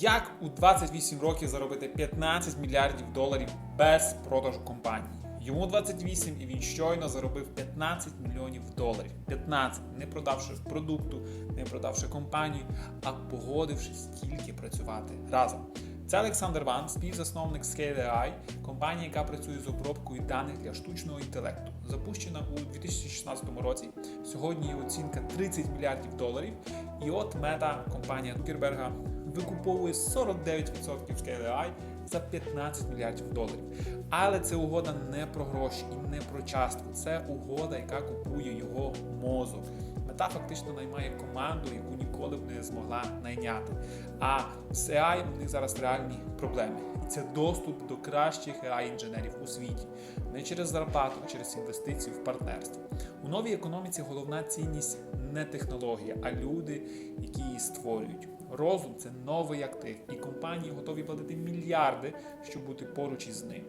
Як у 28 років заробити 15 мільярдів доларів без продажу компанії? Йому 28 і він щойно заробив 15 мільйонів доларів. 15, не продавши продукту, не продавши компанію, а погодившись тільки працювати разом. Це Олександр Ван, співзасновник Scale AI, компанія, яка працює з обробкою даних для штучного інтелекту. Запущена у 2016 році. Сьогодні її оцінка 30 мільярдів доларів. І от мета компанія Цукерберга викуповує 49% Scale за 15 мільярдів доларів. Але це угода не про гроші і не про частку. Це угода, яка купує його мозок. Мета фактично наймає команду, яку ніколи б не змогла найняти. А з AI у них зараз реальні проблеми. І це доступ до кращих ai інженерів у світі, не через зарплату, а через інвестиції в партнерство. У новій економіці головна цінність не технологія, а люди, які її створюють. Розум це новий актив, і компанії готові платити мільярди, щоб бути поруч із ним.